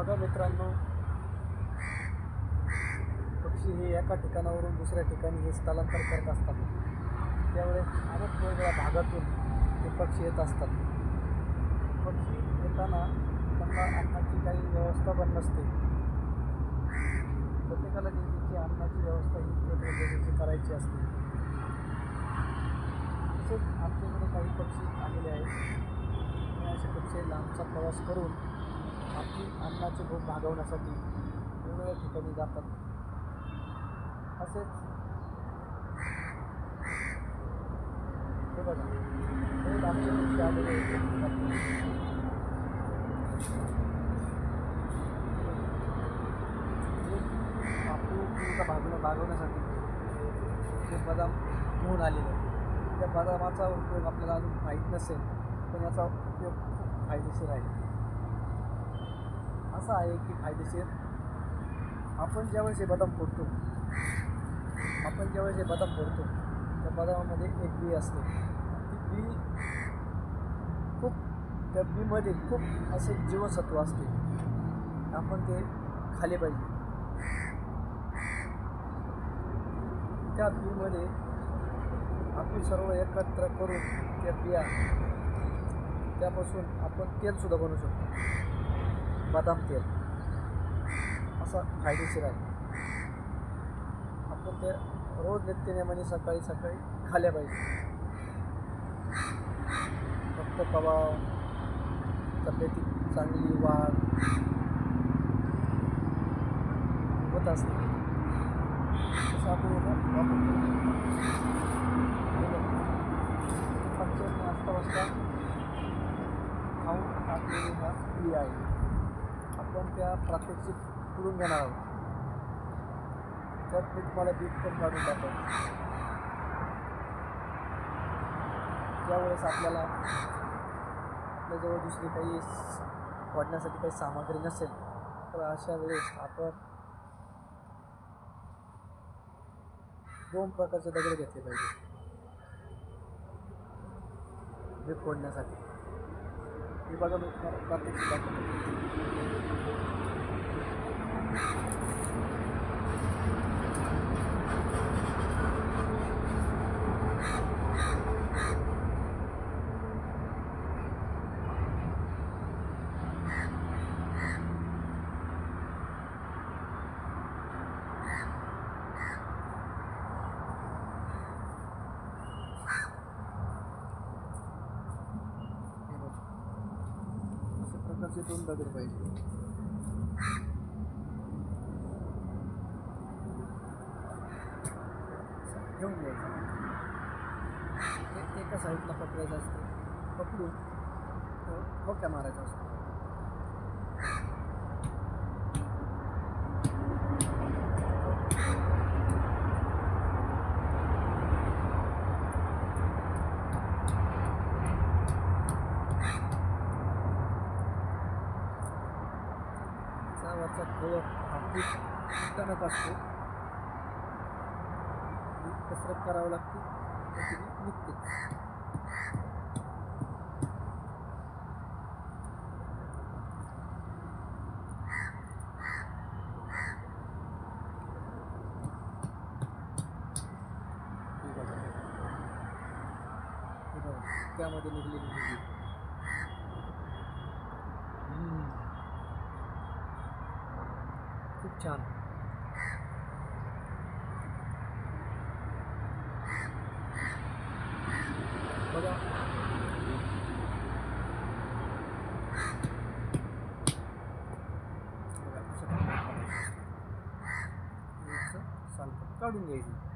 बघा मित्रांनो. पक्षी हे एका ठिकाणावरून दुसऱ्या ठिकाणी हे स्थलांतर करत असतात. त्यावेळेस अनेक वेगवेगळ्या भागातून हे पक्षी येत असतात. पक्षी येताना त्यांना अन्नाची काही व्यवस्था पण नसते. प्रत्येकाला नेहमीची अन्नाची व्यवस्था ही वेगवेगळी करायची असते. तसेच आमच्याकडे काही पक्षी आलेले आहेत. आणि असे पक्षी लांबचा प्रवास करून आपली अन्नाची भूक भागवण्यासाठी वेगवेगळ्या ठिकाणी जातात. असेच. हे बघा. हे आमच्या आलेले भागवण्यासाठी ते बदाम घेऊन आलेले त्या बदामाचा उपयोग आपल्याला अजून माहीत नसेल पण याचा उपयोग खूप फायदेशीर आहे. असं आहे की फायदेशीर? आपण ज्यावेळेस हे बदाम फोडतो आपण ज्यावेळेस हे बदाम फोडतो त्या बदामामध्ये एक बी असते. ती बी खूप त्या बीमध्ये खूप असे जीवनसत्व असते. आपण ते खाले पाहिजे. त्या बीमध्ये आपण सर्व एकत्र करून त्या बिया त्यापासून आपण तेलसुद्धा बनवू शकतो. बदाम तेल. असा फायदेशीर आहे. आपण ते रोज नित्यनेमाने सकाळी सकाळी खाल्ल्या पाहिजे. फक्त कवा तब्येती चांगली वाढ होत असते. आपण याचा फक्त वाजता वाजता खाऊन टाकलेली हा फ्री आहे. आपण त्या प्रात्यक्षिक करून घेणार आहोत. त्यात मी तुम्हाला बीट पण काढून टाकतो त्यावेळेस आपल्याला आपल्याजवळ दुसरी काही वाढण्यासाठी काही सामग्री नसेल तर अशा वेळेस आपण दोन प्रकारचे दगड घेतले पाहिजे बीट फोडण्यासाठी. हे अशा दोन दगड पाहिजे. घेऊन घ्यायचं एका साईडला पकडायचं असतं. पकडून हो, हो, तो मारायचा असतो त्याचा वरचा कवर हा खूप टणक असतो. कसरत करावं लागते. निघते त्यामध्ये निघलेली ही खूप छान. mesmo.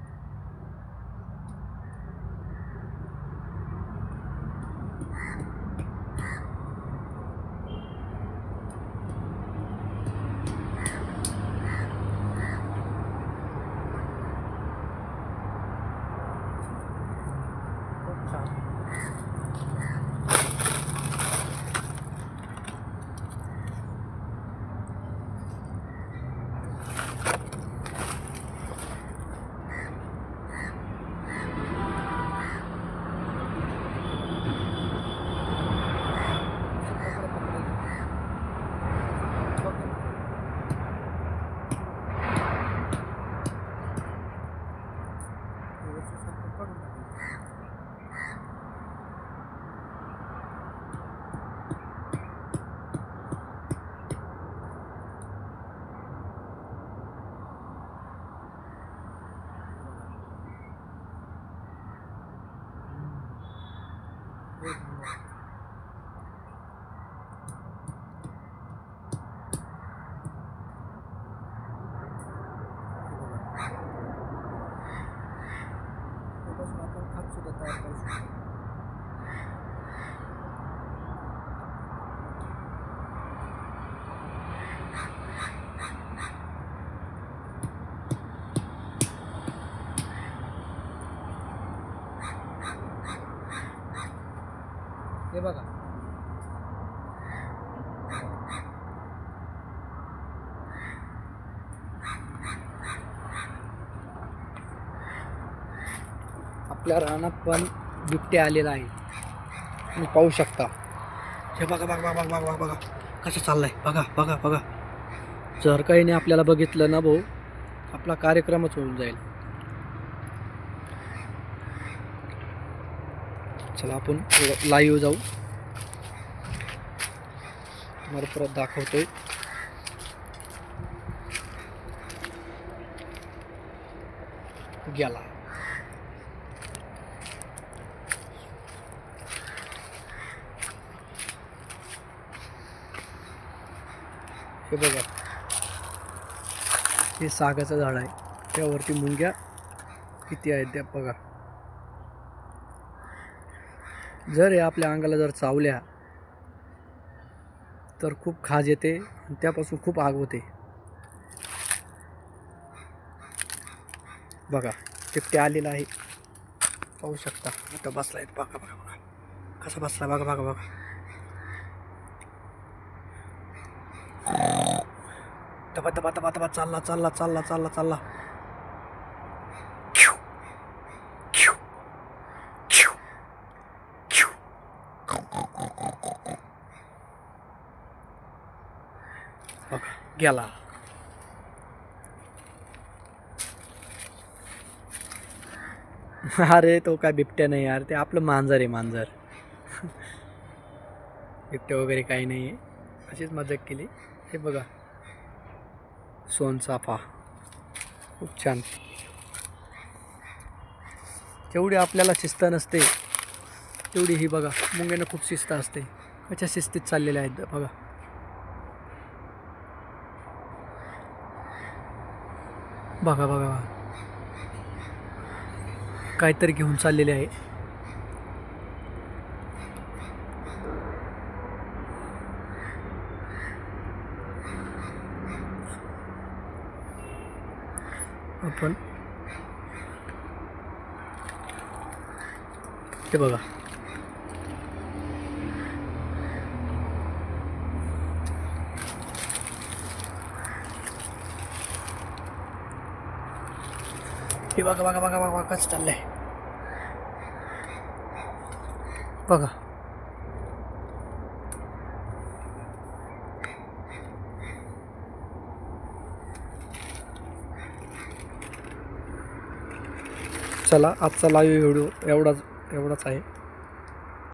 हे बघा. आपल्या रानात पण बिबट्या आलेला आहे. तुम्ही पाहू शकता. हे बघा बघा बघा बघा बघा बघा. कसं चाललंय? बघा बघा बघा. जर काही नाही आपल्याला बघितलं ना भाऊ आपला कार्यक्रमच होऊन जाईल. चला आपण लाईव्ह जाऊ. तुम्हाला परत दाखवतोय. गेला. हे बघा. हे सागाचं झाड आहे. त्यावरती मुंग्या किती आहेत त्या बघा. जर हे आपल्या अंगाला जर चावल्या तर खूप खाज येते आणि त्यापासून खूप आग होते. बघा चिपटे आलेला आहे. पाहू शकता. आता बसला आहे बघा बघा बघा. कसा बसला बघा बघा बघा. दबा दबा दबा दबा चालला चालला चालला चालला चालला. केला अरे तो काय बिबट्या नाही यार ते आपलं मांजर आहे मांजर. बिबट्या वगैरे काही नाही आहे अशीच मजा केली. हे बघा. सोनचाफा खूप छान. जेवढी आपल्याला शिस्त नसते तेवढी ही बघा. मुंग्यांना खूप शिस्त असते. कशा शिस्तीत चाललेल्या आहेत बघा. बघा बघा काहीतरी घेऊन चाललेले आहे. आपण ते बघा. हे बघा बघा बघा बघा कसं चाललं आहे बघा. चला आजचा लाईव्ह व्हिडिओ एवढाच एवढाच आहे.